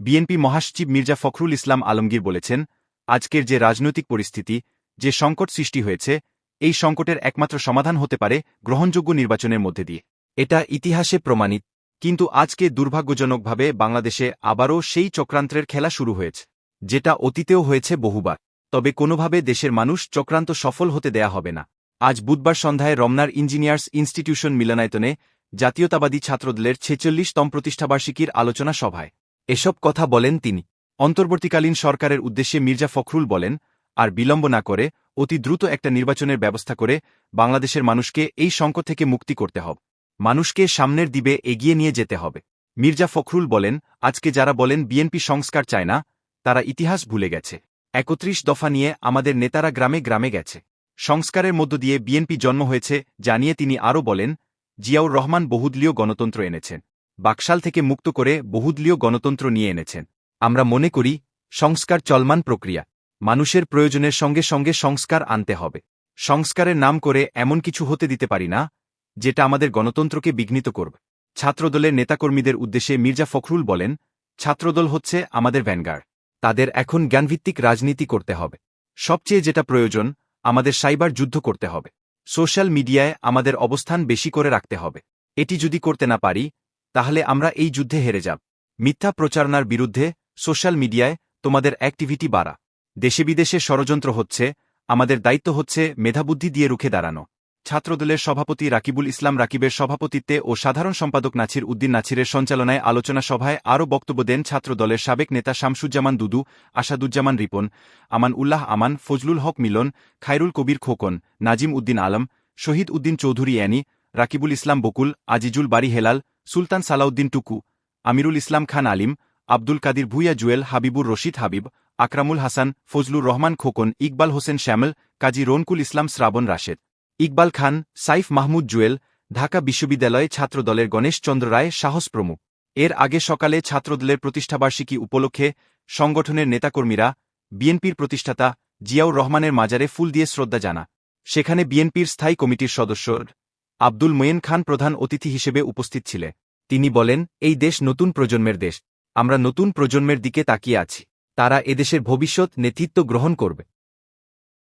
BNP মহাসচিব মির্জা ফখরুল ইসলাম আলমগীর বলেছেন, আজকের যে রাজনৈতিক পরিস্থিতি, যে সংকট সৃষ্টি হয়েছে, এই সংকটের একমাত্র সমাধান হতে পারে গ্রহণযোগ্য নির্বাচনের মধ্যে দিয়ে। এটা ইতিহাসে প্রমাণিত, কিন্তু আজকে দুর্ভাগ্যজনকভাবে বাংলাদেশে আবারও সেই চক্রান্তের খেলা শুরু হয়েছে, যেটা অতীতেও হয়েছে বহুবার। তবে কোনোভাবে দেশের মানুষ চক্রান্ত সফল হতে দেয়া হবে না। আজ বুধবার সন্ধ্যায় রমনার ইঞ্জিনিয়ার্স ইনস্টিটিউশন মিলনায়তনে জাতীয়তাবাদী ছাত্রদলের ছেচল্লিশতম প্রতিষ্ঠাবার্ষিকীর আলোচনা সভায় এসব কথা বলেন তিনি। অন্তর্বর্তীকালীন সরকারের উদ্দেশ্যে মির্জা ফখরুল বলেন, আর বিলম্ব না করে, অতি দ্রুত একটা নির্বাচনের ব্যবস্থা করে বাংলাদেশের মানুষকে এই সংকট থেকে মুক্তি করতে হবে। মানুষকে সামনের দিবে এগিয়ে নিয়ে যেতে হবে। মির্জা ফখরুল বলেন, আজকে যারা বলেন বিএনপি সংস্কার চায় না, তারা ইতিহাস ভুলে গেছে। একত্রিশ দফা নিয়ে আমাদের নেতারা গ্রামে গ্রামে গেছে। সংস্কারের মধ্য দিয়ে বিএনপি জন্ম হয়েছে জানিয়ে তিনি আরও বলেন, জিয়াউর রহমান বহুদলীয় গণতন্ত্র এনেছেন। বাকশাল থেকে মুক্ত করে বহুদলীয় গণতন্ত্র নিয়ে এনেছেন। আমরা মনে করি, সংস্কার চলমান প্রক্রিয়া। মানুষের প্রয়োজনের সঙ্গে সঙ্গে সংস্কার আনতে হবে। সংস্কারের নাম করে এমন কিছু হতে দিতে পারি না, যেটা আমাদের গণতন্ত্রকে বিঘ্নিত করবে। ছাত্রদলের নেতাকর্মীদের উদ্দেশ্যে মির্জা ফখরুল বলেন, ছাত্রদল হচ্ছে আমাদের ভ্যানগার্ড। তাদের এখন জ্ঞানভিত্তিক রাজনীতি করতে হবে। সবচেয়ে যেটা প্রয়োজন, আমাদের সাইবার যুদ্ধ করতে হবে। সোশ্যাল মিডিয়ায় আমাদের অবস্থান বেশি করে রাখতে হবে। এটি যদি করতে না পারি তাহলে আমরা এই যুদ্ধে হেরে যাব। মিথ্যা প্রচারণার বিরুদ্ধে সোশ্যাল মিডিয়ায় তোমাদের অ্যাক্টিভিটি বাড়া। দেশে বিদেশে ষড়যন্ত্র হচ্ছে, আমাদের দায়িত্ব হচ্ছে মেধাবুদ্ধি দিয়ে রুখে দাঁড়ানো। ছাত্রদলের সভাপতি রাকিবুল ইসলাম রাকিবের সভাপতিত্বে ও সাধারণ সম্পাদক নাছির উদ্দিন নাছিরের সঞ্চালনায় আলোচনা সভায় আরও বক্তব্য দেন ছাত্রদলের সাবেক নেতা শামসুজ্জামান দুদু, আসাদুজ্জামান রিপন আমান উল্লাহ আমান, ফজলুল হক মিলন, খায়রুল কবির খোকন, নাজিম উদ্দিন আলম, শহীদ উদ্দিন চৌধুরী অ্যানি, রাকিবুল ইসলাম বকুল, আজিজুল বারি হেলাল সুলতান সালাউদ্দিন টুকু, আমিরুল ইসলাম খান আলিম, আব্দুল কাদির ভুইয়া জুয়েল, হাবিবুর রশিদ হাবিব, আকরামুল হাসান, ফজলুর রহমান খোকন, ইকবাল হোসেন শ্যামল, কাজী রনকুল ইসলাম শ্রাবণ রাশেদ। ইকবাল খান, সাইফ মাহমুদ জুয়েল, ঢাকা বিশ্ববিদ্যালয়ে ছাত্রদলের গণেশ চন্দ্র রায় সাহস প্রমুখ। এর আগে সকালে ছাত্রদলের প্রতিষ্ঠাবার্ষিকী উপলক্ষে সংগঠনের নেতাকর্মীরা, বিএনপির প্রতিষ্ঠাতা জিয়াউর রহমানের মাজারে ফুল দিয়ে শ্রদ্ধা জানা। সেখানে বিএনপির স্থায়ী কমিটির সদস্য আব্দুল মোয়েন খান প্রধান অতিথি হিসেবে উপস্থিত ছিলেন তিনি বলেন, এই দেশ নতুন প্রজন্মের দেশ। আমরা নতুন প্রজন্মের দিকে তাকিয়ে আছি। তারা এদেশের ভবিষ্যৎ নেতৃত্ব গ্রহণ করবে।